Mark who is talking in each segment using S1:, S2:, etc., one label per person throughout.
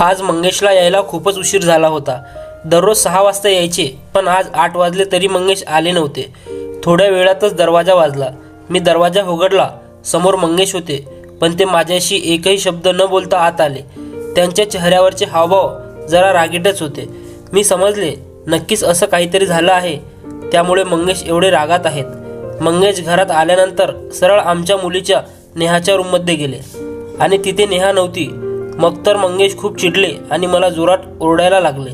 S1: आज मंगेशला यायला खूपच उशीर झाला होता. दररोज सहा वाजता यायचे पण आज आठ वाजले तरी मंगेश आले नव्हते. थोड्या वेळातच दरवाजा वाजला. मी दरवाजा उघडला. समोर मंगेश होते पण ते माझ्याशी एकही शब्द न बोलता आत आले. त्यांच्या चेहऱ्यावरचे हावभाव जरा रागीटच होते. मी समजले नक्कीच असं काहीतरी झालं आहे. त्यामुळे मंगेश एवढे रागात आहेत. मंगेश घरात आल्यानंतर सरळ आमच्या मुलीच्या नेहाच्या रूममध्ये गेले. आणि तिथे नेहा नव्हती. मग तर मंगेश खूप चिडले आणि मला जोरात ओरडायला लागले.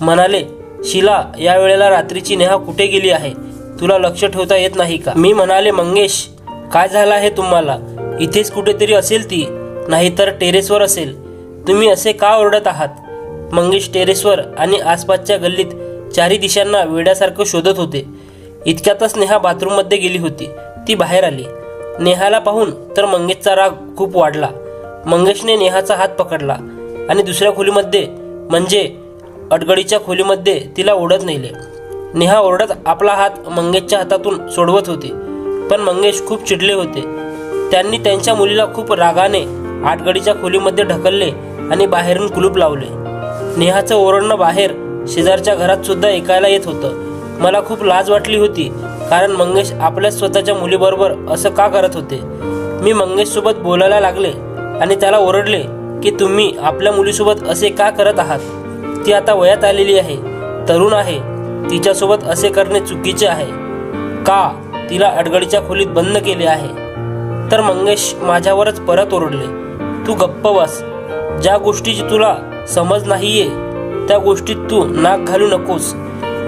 S1: म्हणाले शिला या वेळेला रात्रीची नेहा कुठे गेली आहे? तुला लक्ष ठेवता येत नाही का? मी म्हणाले मंगेश काय झालं आहे तुम्हाला? इथेच कुठेतरी असेल ती नाहीतर टेरेसवर असेल. तुम्ही असे का ओरडत आहात? मंगेश टेरेसवर आणि आसपासच्या गल्लीत चारी दिशांना वेड्यासारखं शोधत होते. इतक्यातच नेहा बाथरूममध्ये गेली होती. ती बाहेर आली. नेहाला पाहून तर मंगेशचा राग खूप वाढला. मंगेशने नेहाचा हात पकडला आणि दुसऱ्या खोलीमध्ये म्हणजे अडगडीच्या खोलीमध्ये तिला ओढत नेले. नेहा ओरडत आपला हात मंगेशच्या हातातून सोडवत होते पण मंगेश खूप चिडले होते. त्यांनी त्यांच्या मुलीला खूप रागाने आटगडीच्या खोलीमध्ये ढकलले आणि बाहेरून कुलूप लावले. नेहाचं ओरडणं बाहेर शेजारच्या घरात सुद्धा ऐकायला येत होतं. मला खूप लाज वाटली होती कारण मंगेश आपल्या स्वतःच्या मुलीबरोबर असं का करत होते? मी मंगेशसोबत बोलायला लागले आणि त्याला ओरडले की तुम्ही आपल्या मुलीसोबत असे का करत आहात? ती आता वयात आलेली आहे तरुण आहे. तिच्यासोबत असे करणे चुकीचे आहे. का? तिला अडगडीच्या खोलीत बंद केले आहे. तर मंगेश माझ्यावरच परत ओरडले. तू गप्प बस. ज्या गोष्टीची तुला समज नाहीये त्या गोष्टीत तू नाक घालू नकोस.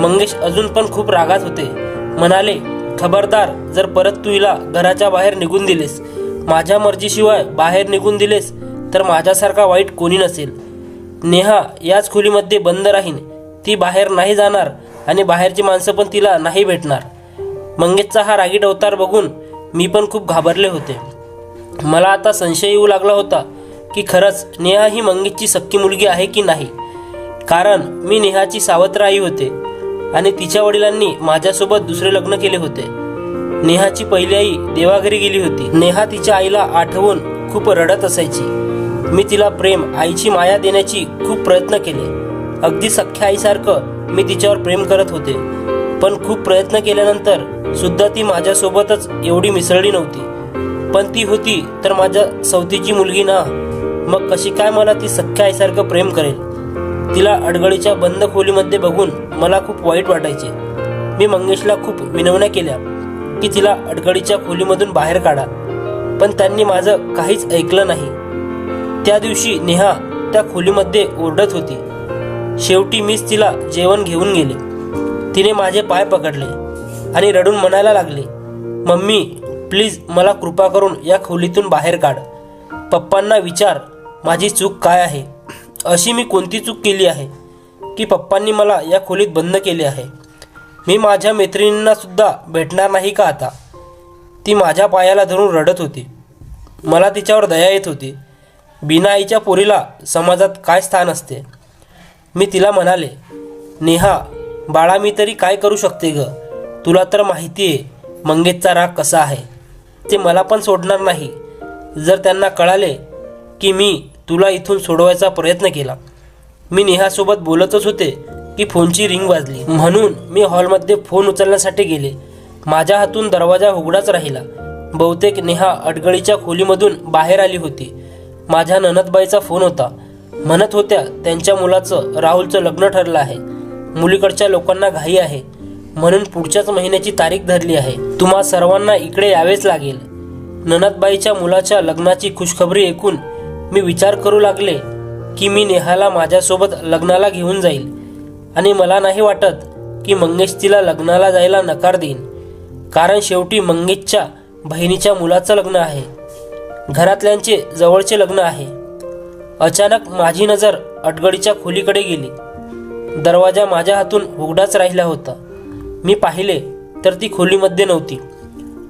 S1: मंगेश अजून पण खूप रागात होते. म्हणाले खबरदार जर परत तू हिला घराच्या बाहेर निघून दिलेस माझ्या मर्जीशिवाय बाहेर निघून दिलेस तर माझ्यासारखा वाईट कोणी नसेल. नेहा याच खोलीमध्ये बंद राहीन. ती बाहेर नाही जाणार आणि बाहेरची माणसं पण तिला नाही भेटणार. मंगेशचा हा रागीट अवतार बघून मी पण खूप घाबरले होते. मला आता संशय येऊ लागला होता की खरंच नेहा ही मंगेशची सक्की मुलगी आहे की नाही? कारण मी नेहाची सावत्र आई होते आणि तिच्या वडिलांनी माझ्यासोबत दुसरे लग्न केले होते. नेहाची पहिली आई देवाघरी गेली होती. नेहा तिच्या आईला आठवून खूप रडत असायची. मी तिला प्रेम आईची माया देण्याची खूप प्रयत्न केले. अगदी सख्ख्या आईसारखं मी तिच्यावर प्रेम करत होते. पण खूप प्रयत्न केल्यानंतर सुद्धा ती माझ्यासोबतच एवढी मिसळली नव्हती. पण ती होती तर माझ्या सवतीची मुलगी ना. मग कशी काय मला ती सख्ख्या आईसारखं प्रेम करेल? तिला अडगळीच्या बंद खोलीमध्ये बघून मला खूप वाईट वाटायचे. मी मंगेशला खूप विनवण्या केल्या. की तिला अडगडीच्या खोलीमधून बाहेर काढा. पण त्यांनी माझं काहीच ऐकलं नाही. त्या दिवशी नेहा त्या खोलीमध्ये ओरडत होती. शेवटी मीच तिला जेवण घेऊन गेले. तिने माझे पाय पकडले आणि रडून म्हणायला लागले मम्मी प्लीज मला कृपा करून या खोलीतून बाहेर काढ. पप्पांना विचार माझी चूक काय आहे? अशी मी कोणती चूक केली आहे की पप्पांनी मला या खोलीत बंद केले आहे? मी माझ्या मैत्रिणींना सुद्धा भेटणार नाही का आता? ती माझ्या पायाला धरून रडत होती. मला तिच्यावर दया येत होती. बिना आईच्या पोरीला समाजात काय स्थान असते? मी तिला म्हणाले नेहा बाळा मी तरी काय करू शकते ग? तुला तर माहिती आहे मंगेशचा राग कसा आहे. ते मला पण सोडणार नाही. जर त्यांना कळाले की मी तुला इथून सोडवायचा प्रयत्न केला. मी नेहासोबत बोलतच होते. की फोनची रिंग वाजली. म्हणून मी हॉलमध्ये फोन उचलण्यासाठी गेले. माझ्या हातून दरवाजा उघडाच राहिला. बहुतेक नेहा अडगळीच्या खोलीमधून बाहेर आली होती. माझ्या ननदबाईचा फोन होता. म्हणत होत्या त्यांच्या मुलाचं राहुलचं लग्न ठरलं आहे. मुलीकडच्या लोकांना घाई आहे. म्हणून पुढच्याच महिन्याची तारीख धरली आहे. तुम्हा सर्वांना इकडे यावेच लागेल. ननदबाईच्या मुलाच्या लग्नाची खुशखबरी ऐकून मी विचार करू लागले की मी नेहाला माझ्यासोबत लग्नाला घेऊन जाईल. आणि मला नाही वाटत की मंगेश तिला लग्नाला जायला नकार देईन. कारण शेवटी मंगेशच्या बहिणीच्या मुलाचं लग्न आहे. घरातल्यांचे जवळचे लग्न आहे. अचानक माझी नजर अटगडीच्या खोलीकडे गेली. दरवाजा माझ्या हातून उघडाच राहिला होता. मी पाहिले तर ती खोलीमध्ये नव्हती.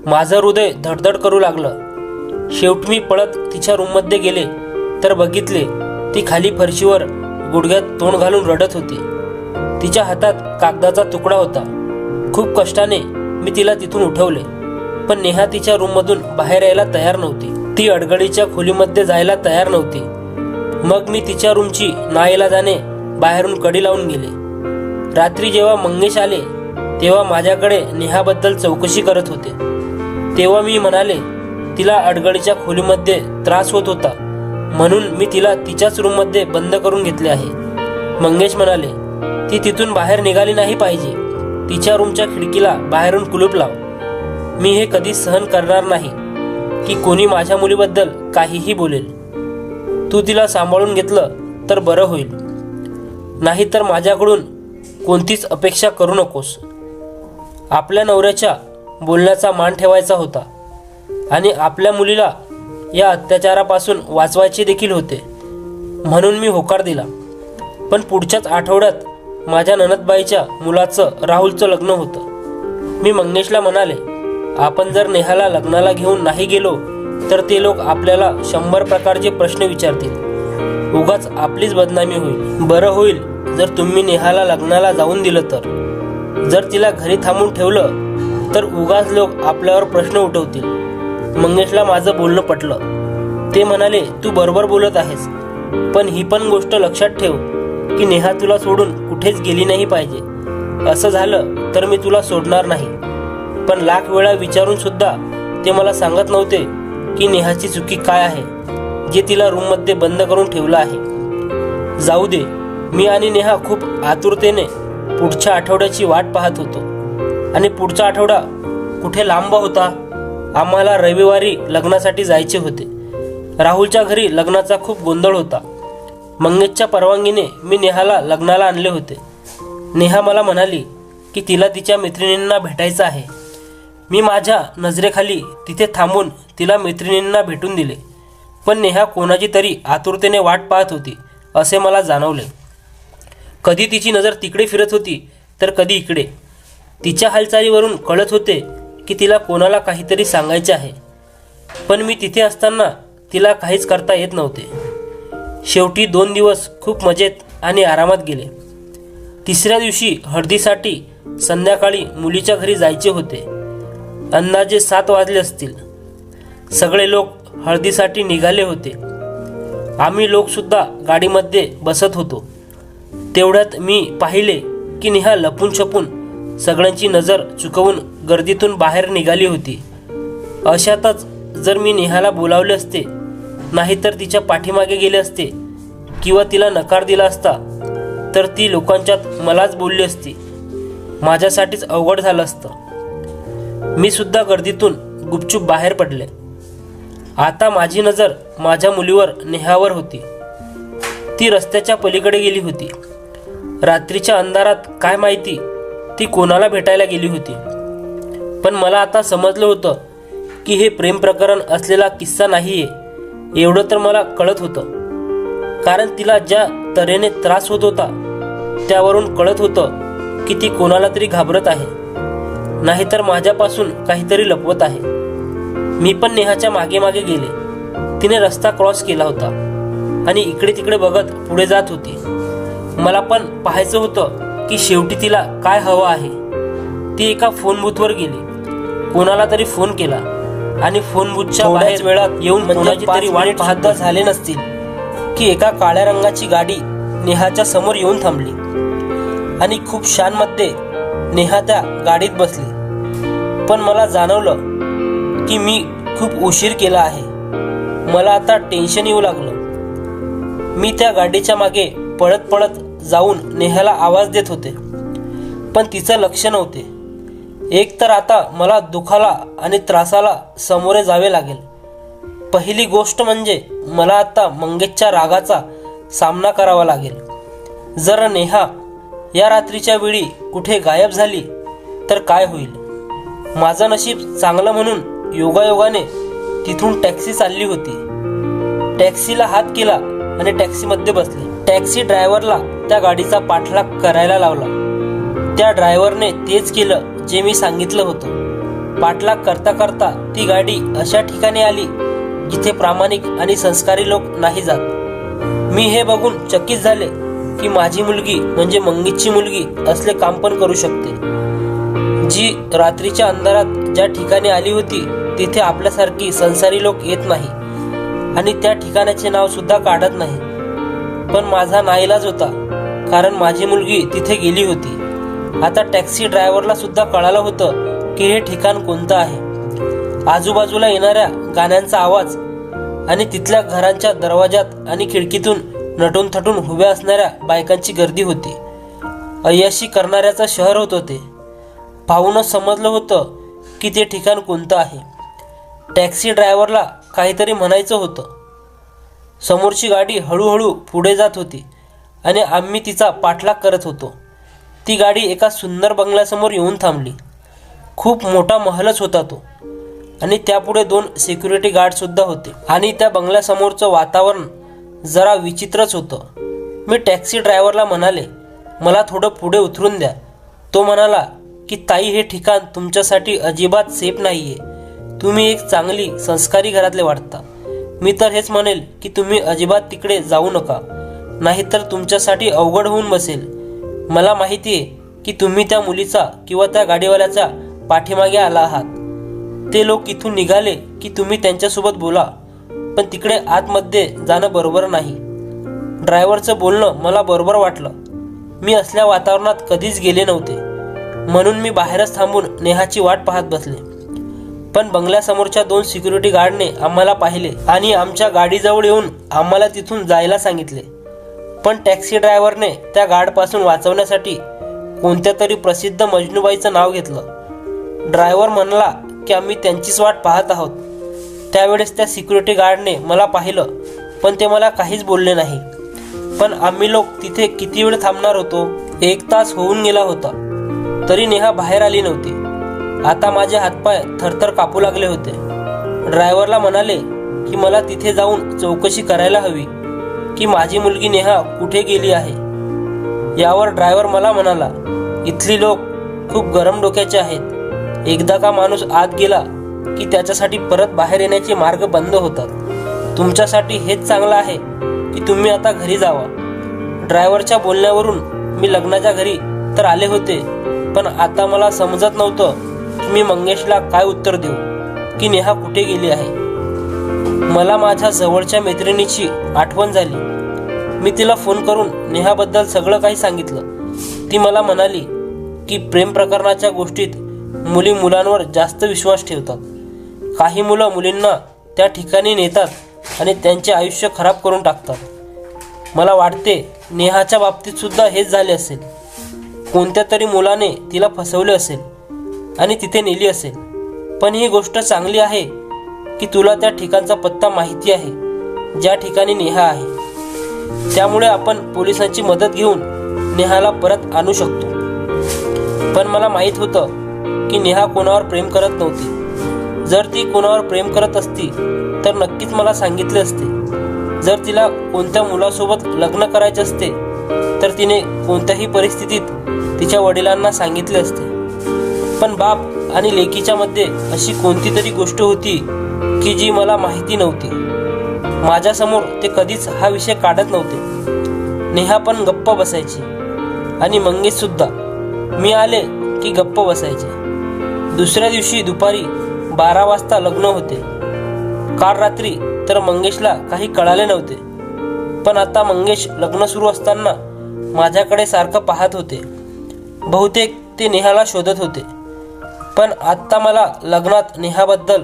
S1: माझं हृदय धडधड करू लागलं. शेवटी मी पळत तिच्या रूममध्ये गेले तर बघितले ती खाली फरशीवर गुडघ्यात तोंड घालून रडत होती. तिच्या हातात कागदाचा तुकडा होता. खूप कष्टाने मी तिला तिथून उठवले पण नेहा तिच्या रूममधून बाहेर यायला तयार नव्हती. ती अडगडीच्या खोलीमध्ये जायला तयार नव्हती. मग मी तिच्या रूमची नाईला जाणे बाहेरून कडी लावून गेले. रात्री जेव्हा मंगेश आले तेव्हा माझ्याकडे नेहाबद्दल चौकशी करत होते. तेव्हा मी म्हणाले तिला अडगडीच्या खोलीमध्ये त्रास होत होता म्हणून मी तिला तिच्याच रूममध्ये बंद करून घेतले आहे. मंगेश म्हणाले ती तिथून बाहेर निघाली नाही पाहिजे. तिच्या रूमच्या खिडकीला बाहेरून कुलूप लाव. मी हे कधी सहन करणार नाही की कोणी माझ्या मुलीबद्दल काहीही बोलेल. तू तिला सांभाळून घेतलं तर बरं होईल. नाहीतर माझ्याकडून कोणतीच अपेक्षा करू नकोस. आपल्या नवऱ्याच्या बोलण्याचा मान ठेवायचा होता आणि आपल्या मुलीला या अत्याचारापासून वाचवायचे देखील होते. म्हणून मी होकार दिला. पण पुढच्याच आठवड्यात माझ्या ननदबाईच्या मुलाचं राहुलचं लग्न होतं. मी मंगेशला म्हणाले आपण जर नेहाला लग्नाला घेऊन नाही गेलो तर ते लोक आपल्याला शंभर प्रकारचे प्रश्न विचारतील. उगाच आपलीच बदनामी होईल. बरं होईल जर तुम्ही नेहाला लग्नाला जाऊन दिलं तर. जर तिला घरी थांबून ठेवलं तर उगाच लोक आपल्यावर प्रश्न उठवतील. मंगेशला माझं बोलणं पटलं. ते म्हणाले तू बरोबर बोलत आहेस पण ही पण गोष्ट लक्षात ठेव. की नेहा तुला सोडून कुठेच गेली नाही पाहिजे. असं झालं तर मी तुला सोडणार नाही. पण लाख वेळा विचारून सुद्धा ते मला सांगत नव्हते की नेहाची चुकी काय आहे जे तिला रूममध्ये बंद करून ठेवलं आहे. जाऊ दे मी आणि नेहा खूप आतुरतेने पुढच्या आठवड्याची वाट पाहत होतो. आणि पुढचा आठवडा कुठे लांब होता आम्हाला रविवारी लग्नासाठी जायचे होते. राहुलच्या घरी लग्नाचा खूप गोंधळ होता. मंगेशच्या परवानगीने मी नेहाला लग्नाला आणले होते. नेहा मला म्हणाली की तिला तिच्या मैत्रिणींना भेटायचं आहे. मी माझ्या नजरेखाली तिथे थांबून तिला मैत्रिणींना भेटून दिले. पण नेहा कोणाची तरी आतुरतेने वाट पाहत होती असे मला जाणवले. कधी तिची नजर तिकडे फिरत होती तर कधी इकडे. तिच्या हालचालीवरून कळत होते की तिला कोणाला काहीतरी सांगायचे आहे. पण मी तिथे असताना तिला काहीच करता येत नव्हते. शेवटी दोन दिवस खूप मजेत आणि आरामात गेले. तिसऱ्या दिवशी हळदीसाठी संध्याकाळी मुलीच्या घरी जायचे होते. अंदाजे सात वाजले असतील. सगळे लोक हळदीसाठी निघाले होते. आम्ही लोकसुद्धा गाडीमध्ये बसत होतो. तेवढ्यात मी पाहिले की नेहा लपून छपून सगळ्यांची नजर चुकवून गर्दीतून बाहेर निघाली होती. अशातच जर मी नेहाला बोलावले असते नाहीतर तिच्या पाठीमागे गेले असते किंवा तिला नकार दिला असता तर ती लोकांच्यात मलाच बोलली असती. माझ्यासाठीच अवघड झालं असतं. मी सुद्धा गर्दीतून गुपचूप बाहेर पडले. आता माझी नजर माझ्या मुलीवर नेहावर होती. ती रस्त्याच्या पलीकडे गेली होती. रात्रीच्या अंधारात काय माहिती ती कोणाला भेटायला गेली होती. पण मला आता समजलं होतं की हे प्रेम प्रकरण असलेला किस्सा नाहीये. एवढं तर मला कळत होतं. कारण तिला ज्या तऱ्हेने त्रास होत होता त्यावरून कळत होतं की ती कोणाला तरी घाबरत आहे. नाहीतर माझ्यापासून काहीतरी लपवत आहे. मी पण नेहाच्या मागे मागे गेले. तिने रस्ता क्रॉस केला होता आणि इकडे तिकडे बघत पुढे जात होती. मला पण पाहायचं होतं की शेवटी तिला काय हवं आहे. ती एका फोन बूथवर गेली. कोणाला तरी फोन केला. आणि फोन बूथच्या बाहेर वेळात येऊन कोणाची तरी वाट पाहत झाले नसतील की एका काळ्या रंगाची गाडी नेहाच्या समोर येऊन थांबली. आणि खूप शानमध्ये नेहा त्या गाडीत बसली. पण मला जाणवलं की मी खूप उशीर केला आहे. मला आता टेन्शन येऊ लागलं. मी त्या गाडीच्या मागे पळत पळत जाऊन नेहाला आवाज देत होते. पण तिचं लक्ष नव्हते. एक तर आता मला दुखाला आणि त्रासाला सामोरे जावे लागेल. पहिली गोष्ट म्हणजे मला आता मंगेशच्या रागाचा सामना करावा लागेल. जर नेहा या रात्रीच्या वेळी कुठे गायब झाली तर काय होईल? माझं नशीब चांगलं म्हणून योगायोगाने तिथून टॅक्सी चालली होती. टॅक्सीला हात केला आणि टॅक्सीमध्ये बसले. टॅक्सी ड्रायव्हरला त्या गाडीचा पाठलाग करायला लावला. त्या ड्रायव्हरने तेच केलं जे मी सांगितलं होतं. पाठलाग करता करता ती गाडी अशा ठिकाणी आली जिथे प्रामाणिक आणि संस्कारी लोक नाही जात. मी हे बघून चकित झाले की माझी मुलगी म्हणजे मंगीची मुलगी असले काम पण करू शकते. जी रात्रीच्या अंधारात ज्या ठिकाणी आली होती तिथे आपल्यासारखी संसारी लोक येत नाही आणि त्या ठिकाणाचे नाव सुद्धा काढत नाही. पण माझा नाईलाज होता कारण माझी मुलगी तिथे गेली होती. आता टॅक्सी ड्रायव्हरला सुद्धा कळालं होतं की हे ठिकाण कोणतं आहे. आजूबाजूला येणाऱ्या गाण्यांचा आवाज आणि तिथल्या घरांच्या दरवाजात आणि खिडकीतून नटून थटून उभ्या असणाऱ्या बायकांची गर्दी होती. अय्याशी करणाऱ्याचं शहर होत होते. पाहूनच समजलं होतं की ते ठिकाण कोणतं आहे. टॅक्सी ड्रायव्हरला काहीतरी म्हणायचं होतं. समोरची गाडी हळूहळू पुढे जात होती आणि आम्ही तिचा पाठलाग करत होतो. ती गाडी एका सुंदर बंगल्यासमोर येऊन थांबली. खूप मोठा महलच होता तो. आणि त्यापुढे दोन सिक्युरिटी गार्डसुद्धा होते. आणि त्या बंगल्यासमोरचं वातावरण जरा विचित्रच होतं. मी टॅक्सी ड्रायव्हरला म्हणाले मला थोडं पुढे उतरून द्या. तो म्हणाला की ताई हे ठिकाण तुमच्यासाठी अजिबात सेफ नाही आहे तुम्ही एक चांगली संस्कारी घरातले वाटता. मी तर हेच म्हणेल की तुम्ही अजिबात तिकडे जाऊ नका. नाहीतर तुमच्यासाठी अवघड होऊन बसेल. मला माहिती आहे की तुम्ही त्या मुलीचा किंवा त्या गाडीवाल्याचा पाठीमागे आला आहात. ते लोक इथून निघाले की तुम्ही त्यांच्यासोबत बोला पण तिकडे आतमध्ये जाणं बरोबर नाही. ड्रायव्हरचं बोलणं मला बरोबर वाटलं. मी असल्या वातावरणात कधीच गेले नव्हते. म्हणून मी बाहेरच थांबून नेहाची वाट पाहत बसले. पण बंगल्यासमोरच्या दोन सिक्युरिटी गार्डने आम्हाला पाहिले आणि आमच्या गाडीजवळ येऊन आम्हाला तिथून जायला सांगितले. पण टॅक्सी ड्रायव्हरने त्या गार्डपासून वाचवण्यासाठी कोणत्या तरी प्रसिद्ध मजनूबाईचं नाव घेतलं. ड्रायव्हर म्हणला की आम्ही त्यांचीच वाट पाहत आहोत. त्यावेळेस त्या सिक्युरिटी गार्डने मला पाहिलं पण ते मला काहीच बोलले नाही. पण आम्ही लोक तिथे किती वेळ थांबणार होतो? एक तास होऊन गेला होता. तरी नेहा बाहेर आली नव्हती. आता माझे हातपाय थरथर कापू लागले होते. ड्रायव्हरला म्हणाले की मला तिथे जाऊन चौकशी करायला हवी. की माझी मुलगी नेहा कुठे गेली आहे? यावर ड्रायव्हर मला म्हणाला इथली लोक खूप गरम डोक्याचे आहेत. एकदा का माणूस आत गेला की त्याच्यासाठी परत बाहेर येण्याचे मार्ग बंद होतात. तुमच्यासाठी हेच चांगलं आहे की तुम्ही आता घरी जावा. ड्रायव्हरच्या बोलण्यावरून मी लग्नाच्या घरी तर आले होते पण आता मला समजत नव्हतं की मी मंगेशला काय उत्तर देऊ की नेहा कुठे गेली आहे. मला माझ्या जवळच्या मैत्रिणीची आठवण झाली. मी तिला फोन करून नेहाबद्दल सगळं काही सांगितलं. ती मला म्हणाली की प्रेम प्रकरणाच्या गोष्टीत मुली मुलांवर जास्त विश्वास ठेवतात. काही मुलं मुलींना त्या ठिकाणी नेतात आणि त्यांचे आयुष्य खराब करून टाकतात. मला वाटते नेहाच्या बाबतीत सुद्धा हेच झाले असेल. कोणत्या तरी मुलाने तिला फसवले असेल आणि तिथे नेली असेल. पण ही गोष्ट चांगली आहे की तुला त्या ठिकाणचा पत्ता माहिती आहे ज्या ठिकाणी नेहा आहे. त्यामुळे आपण पोलिसांची मदत घेऊन नेहाला परत आणू शकतो. पण मला माहीत होतं की नेहा कोणावर प्रेम करत नव्हती. जर ती कोणावर प्रेम करत असती तर नक्कीच मला सांगितले असते. जर तिला कोणत्या मुलासोबत लग्न करायचे असते तर तिने कोणत्याही परिस्थितीत तिच्या वडिलांना सांगितले असते. पण बाप आणि लेकीच्या मध्ये अशी कोणती तरी गोष्ट होती की जी मला माहिती नव्हती. माझ्यासमोर ते कधीच हा विषय काढत नव्हते. नेहा पण गप्प बसायची. आणि मंगेश सुद्धा. मी आले की गप्प बसायचे. दुसऱ्या दिवशी दुपारी बारा वाजता लग्न होते. काल रात्री तर मंगेशला काही कळाले नव्हते. पण आता मंगेश लग्न सुरू असताना माझ्याकडे सारखं पाहत होते. बहुतेक ते नेहाला शोधत होते. पण आत्ता मला लग्नात नेहाबद्दल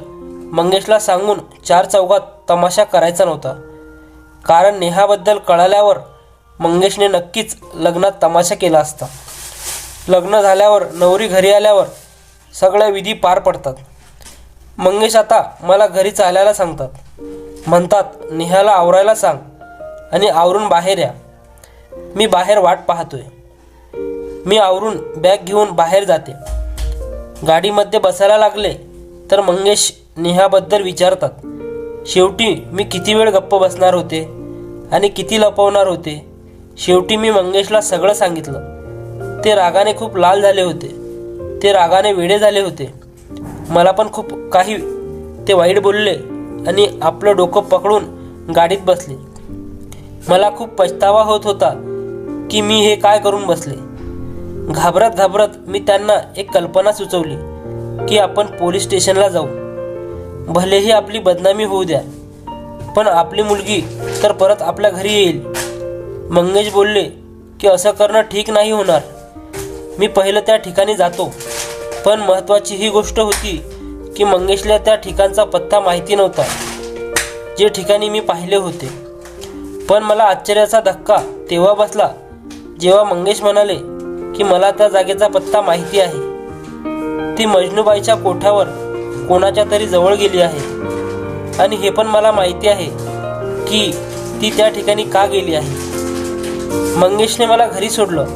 S1: मंगेशला सांगून चार चौघात तमाशा करायचा नव्हता. कारण नेहाबद्दल कळाल्यावर मंगेशने नक्कीच लग्नात तमाशा केला असता. लग्न झाल्यावर नवरी घरी आल्यावर सगळ्या विधी पार पडतात. मंगेश आता मला घरी चालायला सांगतात. म्हणतात नेहाला आवरायला सांग आणि आवरून बाहेर या. मी बाहेर वाट पाहतोय. मी आवरून बॅग घेऊन बाहेर जाते. गाडीमध्ये बसायला लागले तर मंगेश नेहाबद्दल विचारतात. शेवटी मी किती वेळ गप्प बसणार होते आणि किती लपवणार होते? शेवटी मी मंगेशला सगळं सांगितलं. ते रागाने खूप लाल झाले होते. ते रागाने वेडे झाले होते. मला पण खूप काही ते वाईट बोलले आणि आपलं डोकं पकडून गाडीत बसले. मला खूप पछतावा होत होता की मी हे काय करून बसले. घाबरत घाबरत मी त्यांना एक कल्पना सुचवली की आपण पोलीस स्टेशनला जाऊ. भलेही आपली बदनामी होऊ द्या पण आपली मुलगी तर परत आपल्या घरी येईल. मंगेश बोलले की असं करणं ठीक नाही होणार. मी पहिलं त्या ठिकाणी जातो. पण महत्त्वाची ही गोष्ट होती की मंगेशला त्या ठिकाणचा पत्ता माहिती नव्हता जे ठिकाणी मी पाहिले होते. पण मला आश्चर्याचा धक्का तेव्हा बसला जेव्हा मंगेश म्हणाले की मला त्या जागेचा पत्ता माहिती आहे. ती मजनूबाईच्या कोठ्यावर कोणाच्या तरी जवळ गेली आहे. आणि हे पण मला माहिती आहे की ती त्या ठिकाणी का गेली आहे. मंगेशने मला घरी सोडलं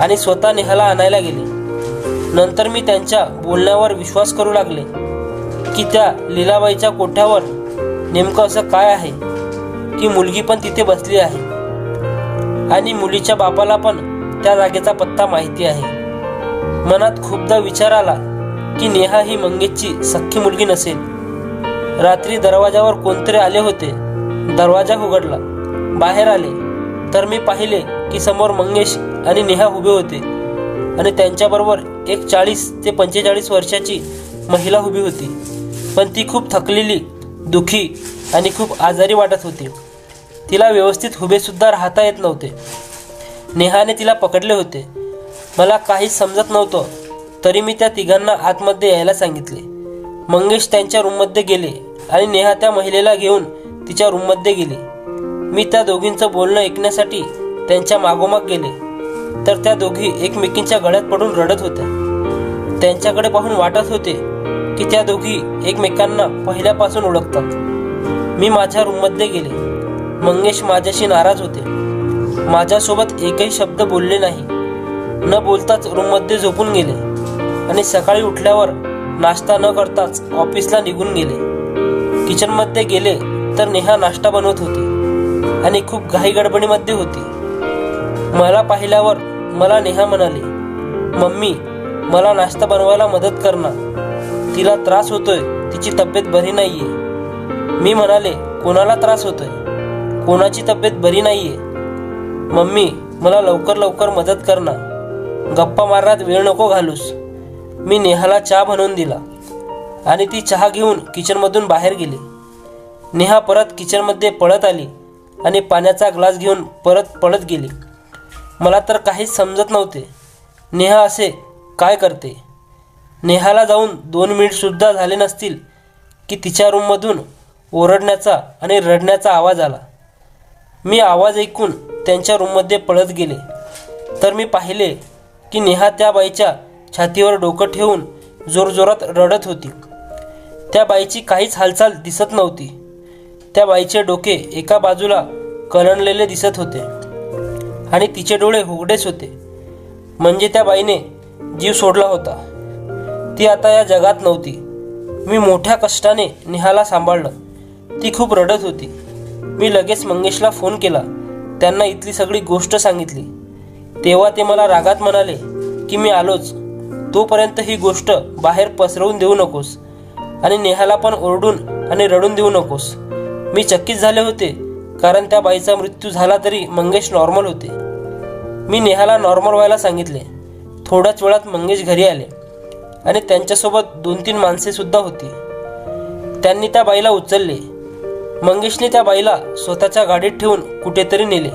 S1: आणि स्वतः नेहाला आणायला गेले. नंतर मी त्यांच्या बोलण्यावर विश्वास करू लागले की त्या लीलाबाईच्या कोठ्यावर नेमकं असं काय आहे? की मुलगी पण तिथे बसली आहे. आणि मुलीच्या बापाला पण त्या जागेचा पत्ता माहिती आहे. मनात खूपदा विचार आला की नेहा ही मंगेशची सख्खी मुलगी नसेल. रात्री दरवाजावर कोणतरी आले होते. दरवाजा उघडला. बाहेर आले. तर मी पाहिले की समोर मंगेश आणि नेहा उभे होते. आणि त्यांच्याबरोबर एक चाळीस ते पंचेचाळीस वर्षाची महिला उभी होती. पण ती खूप थकलेली दुखी आणि खूप आजारी वाटत होती. तिला व्यवस्थित उभेसुद्धा राहता येत नव्हते. नेहाने तिला पकडले होते. मला काहीच समजत नव्हतं तरी मी त्या तिघांना आतमध्ये यायला सांगितले. मंगेश त्यांच्या रूममध्ये गेले आणि नेहा त्या महिलेला घेऊन तिच्या रूममध्ये गेली. मी त्या दोघींचं बोलणं ऐकण्यासाठी त्यांच्या मागोमाग गेले. तर त्या दोघी एकमेकींच्या गळ्यात पडून रडत होत्या. त्यांच्याकडे पाहून वाटत होते की त्या दोघी एकमेकांना पहिल्यापासून ओळखतात. मी माझ्या रूममध्ये गेले. मंगेश माझ्याशी नाराज होते. माझ्यासोबत एकही शब्द बोलले नाही. न बोलताच रूममध्ये झोपून गेले. आणि सकाळी उठल्यावर नाश्ता न करताच ऑफिसला निघून गेले. किचनमध्ये गेले तर नेहा नाश्ता बनवत होती आणि खूप घाई गडबडीमध्ये होती. मला पाहिल्यावर मला नेहा म्हणाली मम्मी मला नाश्ता बनवायला मदत कर ना. तिला त्रास होतोय तिची तब्येत बरी नाहीये. मी म्हणाले कोणाला त्रास होतोय? कोणाची तब्येत बरी नाहीये. मम्मी मला लवकर लवकर मदत कर ना. गप्पा मारण्यात वेळ नको घालूस. मी नेहाला चहा बनवून दिला. आणि ती चहा घेऊन किचनमधून बाहेर गेली. नेहा परत किचनमध्ये पळत आली आणि पाण्याचा ग्लास घेऊन परत पळत गेली. मला तर काहीच समजत नव्हते. नेहा असे काय करते? नेहाला जाऊन दोन मिनिटसुद्धा झाले नसतील की तिच्या रूममधून ओरडण्याचा आणि रडण्याचा आवाज आला. मी आवाज ऐकून त्यांच्या रूममध्ये पळत गेले. तर मी पाहिले की नेहा त्या बाईच्या छातीवर डोकं ठेवून जोरजोरात रडत होती. त्या बाईची काहीच हालचाल दिसत नव्हती. त्या बाईचे डोके एका बाजूला कलंडलेले दिसत होते आणि तिचे डोळे उघडेच होते. म्हणजे त्या बाईने जीव सोडला होता. ती आता या जगात नव्हती. मी मोठ्या कष्टाने नेहाला सांभाळलं. ती खूप रडत होती. मी लगेच मंगेशला फोन केला. त्यांना इथली सगळी गोष्ट सांगितली. तेव्हा ते मला रागात म्हणाले की मी आलोच. तोपर्यंत ही गोष्ट बाहेर पसरवून देऊ नकोस. आणि नेहाला पण ओरडून आणि रडून देऊ नकोस. मी चक्कीच झाले होते कारण त्या बाईचा मृत्यू झाला तरी मंगेश नॉर्मल होते. मी नेहाला नॉर्मल व्हायला सांगितले. थोड्याच वेळात मंगेश घरी आले. आणि त्यांच्यासोबत दोन तीन माणसेसुद्धा होती. त्यांनी त्या बाईला उचलले. मंगेशने त्या बाईला स्वतःच्या गाडीत ठेवून कुठेतरी नेले.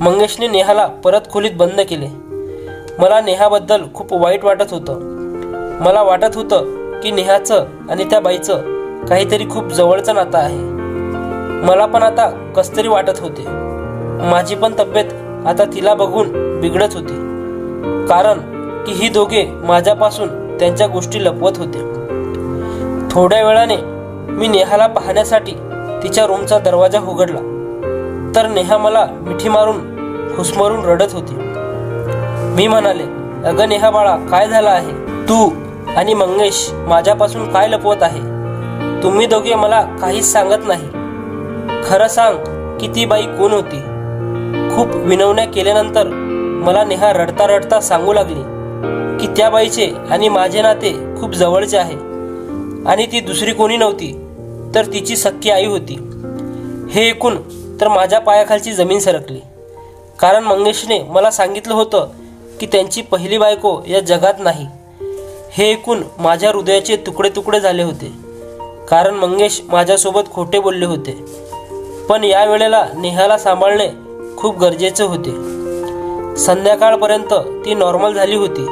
S1: मंगेशने नेहाला परत खोलीत बंद केले. मला नेहाबद्दल खूप वाईट वाटत होतं. मला वाटत होतं की नेहाचं आणि त्या बाईचं काहीतरी खूप जवळचं नातं आहे. मला पण आता कसतरी वाटत होते. माझी पण तब्येत आता तिला बघून बिघडत होती. कारण की ही दोघे माझ्यापासून त्यांच्या गोष्टी लपवत होते. थोड्या वेळाने मी नेहाला पाहण्यासाठी तिच्या रूमचा दरवाजा उघडला. तर नेहा मला मिठी मारून हुसमरून रडत होती. मी म्हणाले अगं नेहा बाळा काय झालं आहे? तू आणि मंगेश माझ्यापासून काय लपवत आहे? तुम्ही दोघे मला काहीच सांगत नाही. खरं सांग की ती बाई कोण होती. खूप विनवण्या केल्यानंतर मला नेहा रडता रडता सांगू लागली की त्या बाईचे आणि माझे नाते खूप जवळचे आहे. आणि ती दुसरी कोणी नव्हती तर तिची सख्खी आई होती. हे ऐकून तर माझ्या पायाखालची जमीन सरकली. कारण मंगेशने मला सांगितलं होतं की त्यांची पहिली बायको या जगात नाही. हे ऐकून माझ्या हृदयाचे तुकडे तुकडे झाले होते. कारण मंगेश माझ्यासोबत खोटे बोलले होते. पण या वेळेला नेहाला सांभाळणे खूप गरजेचे होते. संध्याकाळपर्यंत ती नॉर्मल झाली होती.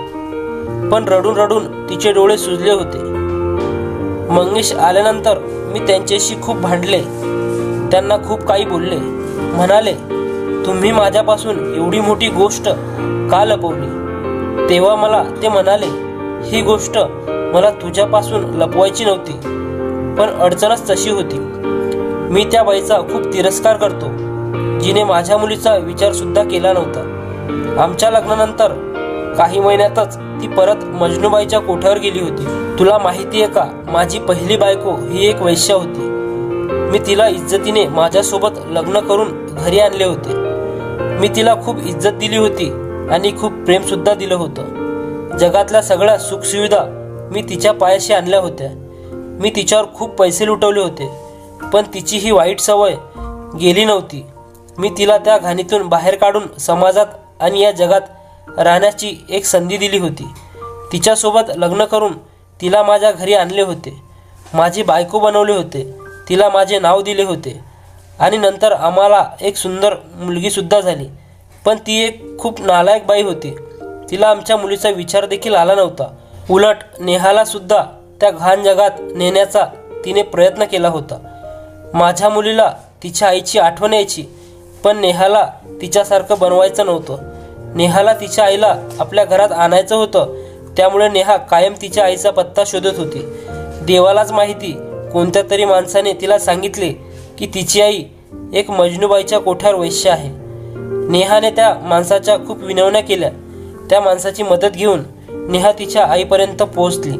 S1: पण रडून रडून तिचे डोळे सुजले होते. मंगेश आल्यानंतर मी त्यांच्याशी खूप भांडले. त्यांना खूप काही बोलले. म्हणाले तुम्ही माझ्यापासून एवढी मोठी गोष्ट का लपवली? तेव्हा मला ते म्हणाले ही गोष्ट मला तुझ्यापासून लपवायची नव्हती पण अडचणच तशी होती. मी त्या बाईचा खूप तिरस्कार करतो. जिने माझ्या मुलीचा विचार सुद्धा केला नव्हता. आमच्या लग्नानंतर काही महिन्यातच ती परत मजनूबाईच्या कोठ्यावर गेली होती. तुला माहिती आहे का माझी पहिली बायको ही एक वैश्य होती. मी तिला इज्जतीने माझ्यासोबत लग्न करून घरी आणले होते. मी तिला खूप इज्जत दिली होती आणि खूप प्रेम सुद्धा दिलं होतं. जगातल्या सगळ्या सुखसुविधा मी तिच्या पायाशी आणल्या होत्या. मी तिच्यावर खूप पैसे लुटवले होते पण तिची ही वाईट सवय गेली नव्हती. मी तिला त्या घाणीतून बाहेर काढून समाजात आणि या जगात राहण्याची एक संधी दिली होती. तिच्यासोबत लग्न करून तिला माझ्या घरी आणले होते. माझी बायको बनवले होते. तिला माझे नाव दिले होते. आणि नंतर आम्हाला एक सुंदर मुलगीसुद्धा झाली. पण ती एक खूप नालायक बाई होती. तिला आमच्या मुलीचा विचार देखील आला नव्हता. उलट नेहालासुद्धा त्या घाण जगात नेण्याचा तिने प्रयत्न केला होता. माझ्या मुलीला तिच्या आईची आठवण यायची पण नेहाला तिच्यासारखं बनवायचं नव्हतं. नेहाला तिच्या आईला आपल्या घरात आणायचं होतं. त्यामुळे नेहा कायम तिच्या आईचा पत्ता शोधत होती. देवालाच माहिती कोणत्या तरी माणसाने तिला सांगितले की तिची आई एक मजनूबाईच्या कोठ्यावर वैश्य आहे. नेहाने त्या माणसाच्या खूप विनवण्या केल्या. त्या माणसाची मदत घेऊन नेहा तिच्या आईपर्यंत पोहोचली.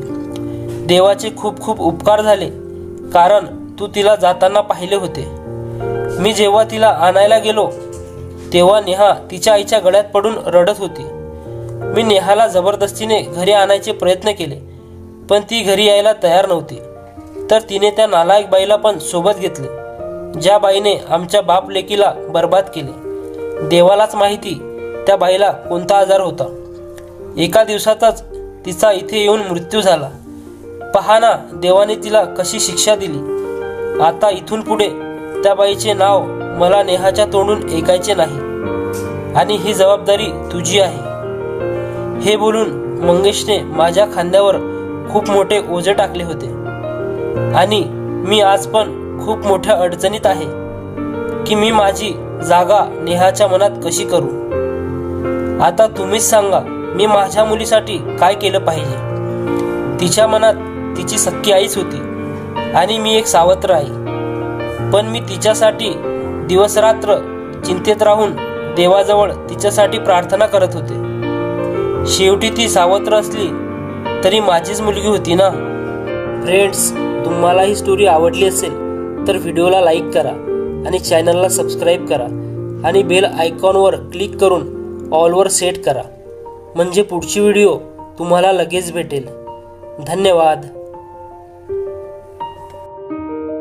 S1: देवाचे खूप खूप उपकार झाले कारण तू तिला जाताना पाहिले होते. मी जेव्हा तिला आणायला गेलो तेव्हा नेहा तिच्या आईच्या गळ्यात पडून रडत होती. मी नेहाला जबरदस्तीने घरी आणायचे प्रयत्न केले पण ती घरी यायला तयार नव्हती. तर तिने त्या नालायक बाईला पण सोबत घेतले. ज्या बाईने आमच्या बाप लेकीला बर्बाद केले. देवालाच माहिती त्या बाईला कोणता आजार होता. एका दिवसातच तिचा इथे येऊन मृत्यू झाला. पहा ना देवाने तिला कशी शिक्षा दिली. आता इथून पुढे त्या बाईचे नाव मला नेहाच्या तोंडून ऐकायचे नाही. आणि ही जबाबदारी तुझी आहे. हे बोलून मंगेशने माझ्या खांद्यावर खूप मोठे ओझे टाकले होते. आणि मी आज पण खूप मोठ्या अडचणीत आहे की मी माझी जागा नेहाच्या मनात कशी करू? आता तुम्हीच सांगा मी माझ्या मुलीसाठी काय केलं पाहिजे? तिच्या मनात तिची सख्खी आईच होती आणि मी एक सावत्र आई. पण मी तिच्यासाठी दिवसरात्र चिंतेत राहून देवाजवळ तिच्यासाठी प्रार्थना करत होते. शेवटी ती सावत्र असली तरी माझीच मुलगी होती ना? फ्रेंड्स तुम्हाला ही स्टोरी आवडली असेल. तर व्हिडिओला लाईक करा आणि चॅनलला सबस्क्राईब करा आणि बेल आयकॉनवर क्लिक करून ऑलवर सेट करा. म्हणजे पुढची व्हिडिओ तुम्हाला लगेच भेटेल. धन्यवाद.